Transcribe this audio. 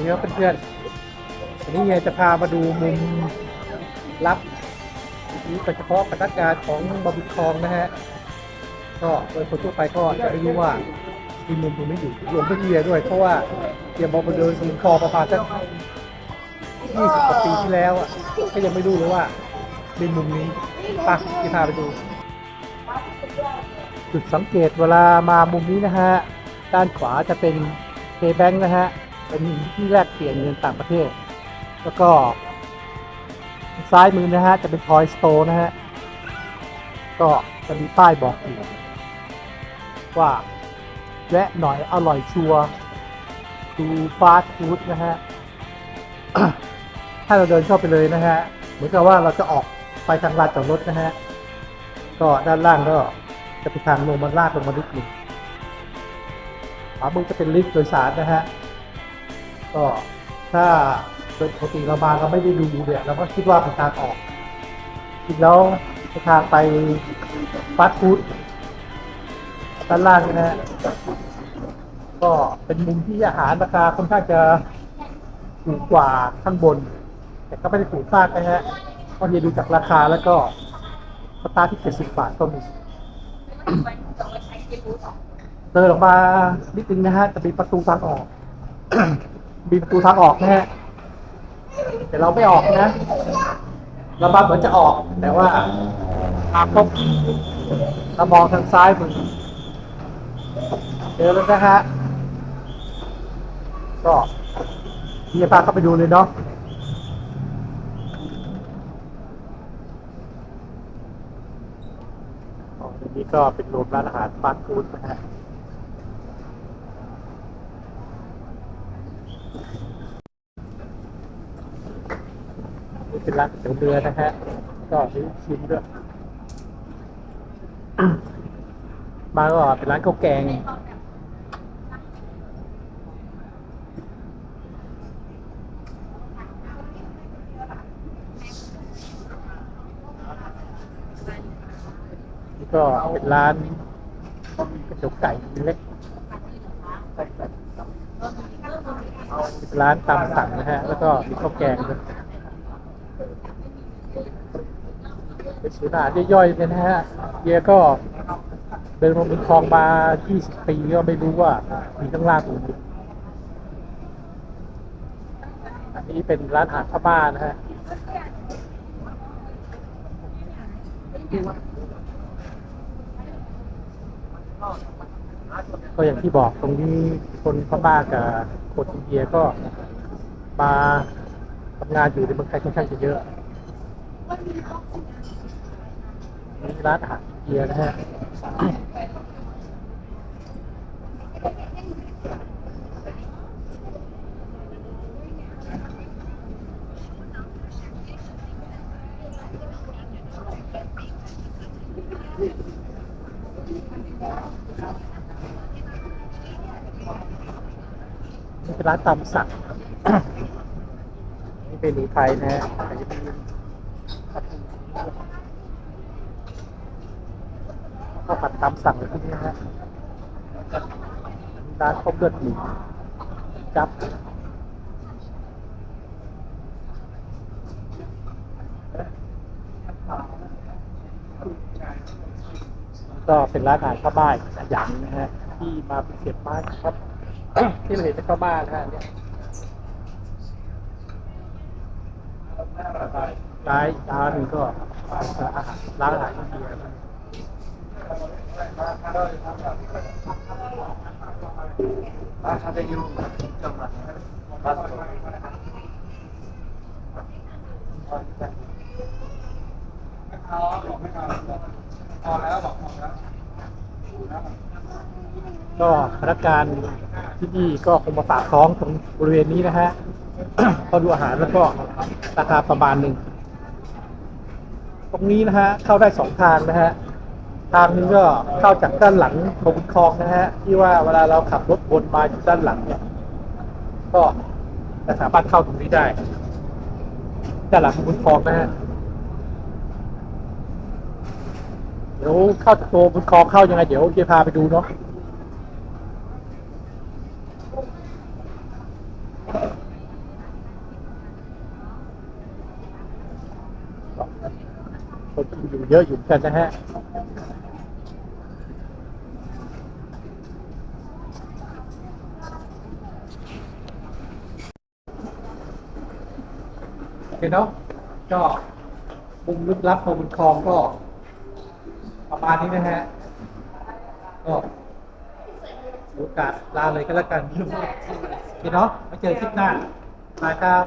ดีครับเพื่อนๆวันนี้เฮียจะพามาดูมุมลับนี้โดยเฉพาะพนักงานของบาบีคองนะฮะ ก็โดยคนทั่วไปก็จะไม่รู้ว่ามีมุมตรงนี้อยู่รวมทั้งเฮียด้วย เพราะว่าเฮียบอกมาเดินริมคอประมาณสักยี่สิบกว่าปีที่แล้วอะก็ยังไม่รู้เลยว่ามีมุมนี้ไปที่พาไปดู จุดสังเกตเวลามามุมนี้นะฮะ ด้านขวาจะเป็นเคแบงนะฮะ เป็นที่แลกเปลี่ยนเงินต่างประเทศ แล้วก็ ซ้ายมือนะฮะ จะเป็น Toy Store นะฮะ ก็จะมีป้ายบอกอยู่ว่าแวะหน่อยอร่อยชัวร์ดูฟาสต์ฟู้ดนะฮะ ถ้าเราเดินเข้าไปเลยนะฮะ เหมือนกับว่าเราจะออกไปทางลานจอดรถนะฮะ ก็ด้านล่างก็จะเป็นทางลงมาลาดลงมานิดหนึ่งขวามือจะเป็นลิฟต์โดยสารนะฮะ ก็ถ้าโดยปกติเรามาเราไม่ได้ดูเนี่ยเราก็คิดว่าเป็นทางออกจริงแล้วเป็นทางไปฟาสต์ฟู้ดด้านล่างนะฮะก็เป็นมุมที่อาหารราคาค่อนข้างจะถูกกว่าข้างบน แต่ก็ไม่ได้ถูกมากนะฮะก็เฮียดูจากราคาแล้วก็สตาร์ทที่70บาทก็มีเดินออกมานิดนึงนะฮะจะมีประตูทางออก มีประตูทางออกนะฮะแต่เราไม่ออกนะเราบังเหมือนจะออก แต่ว่าทางพบเรามองทางซ้ายมือเจอแล้วนะฮะก็พี่จะพาเข้าไปดูเลยเนาะอ๋อตรงนี้ก็เป็นรวมร้านอาหารฟาสต์ฟู้ดนะฮะ นี่เป็นร้านก๋วยเตี๋ยวเรือนะฮะ ก็มีชิมด้วย มาก็เป็นร้านข้าวแกง นี่ก็เป็นร้านกระจกไก่เล็กเป็น ร้านตามสั่งนะฮะ แล้วก็มีข้าวแกงด้วยเป็นศูนย์อาหารย่อยๆเลยนะฮะเฮียก็เดินมาบนคลองมา 20 ปีก็ไม่รู้ว่ามีข้างล่างตรงนี้อันนี้เป็นร้านอาหารพม่านะฮะก็อย่างที่บอกตรงนี้คนพม่ากับ รตุเกียก็มาทำงานอยู่ในเมืองไทยค่อนข้างจะเยอะมีร้านอาหารอินเดียนะฮะ นี่เป็นร้านตามสั่งนี่เป็นหนูไทยนะฮะแต่จะมีข้าวผัดตามสั่งเลยที่นี่นะฮะร้านข้าวเลือดหมูจับก็เป็นร้านอาหารข้าวบ้านอย่างนะฮะที่มาเป็นเสียบไม้ครับ ที่เราเห็นเป็นข้าบ้านนะฮะเนี่ยร้านอีกร้านหนึ่งก็เป็นอาหารร้านอาหารอินเดียก็พ ก็พนักงานที่นี่ก็คงมาฝากท้องตรงบริเวณนี้นะฮะ พอดูอาหารแล้วก็ราคาประมาณหนึ่ง ตรงนี้นะฮะ เข้าได้สองทางนะฮะ ทางหนึงก็เข้าจากด้านหลังตรงคลองนะฮะ ที่ว่าเวลาเราขับรถวนมาอยู่ด้านหลังเนี่ย ก็จะสามารถเข้าตรงนี้ได้ด้านหลังของคลองนะฮะ เดี๋ยวเข้าตัวบุญคอเข้ายังไงเดี๋ยวเจพาไปดูเนาะคนอยู่เยอะอยู่กันนะฮะโอเคเนาะก็มุมลึกลับของบุญคองก็ ประมาณนี้นะฮะ ก็โอกาสลาเลยก็แล้วกันโอเคเนาะมาเจอคลิปหน้ามาครับ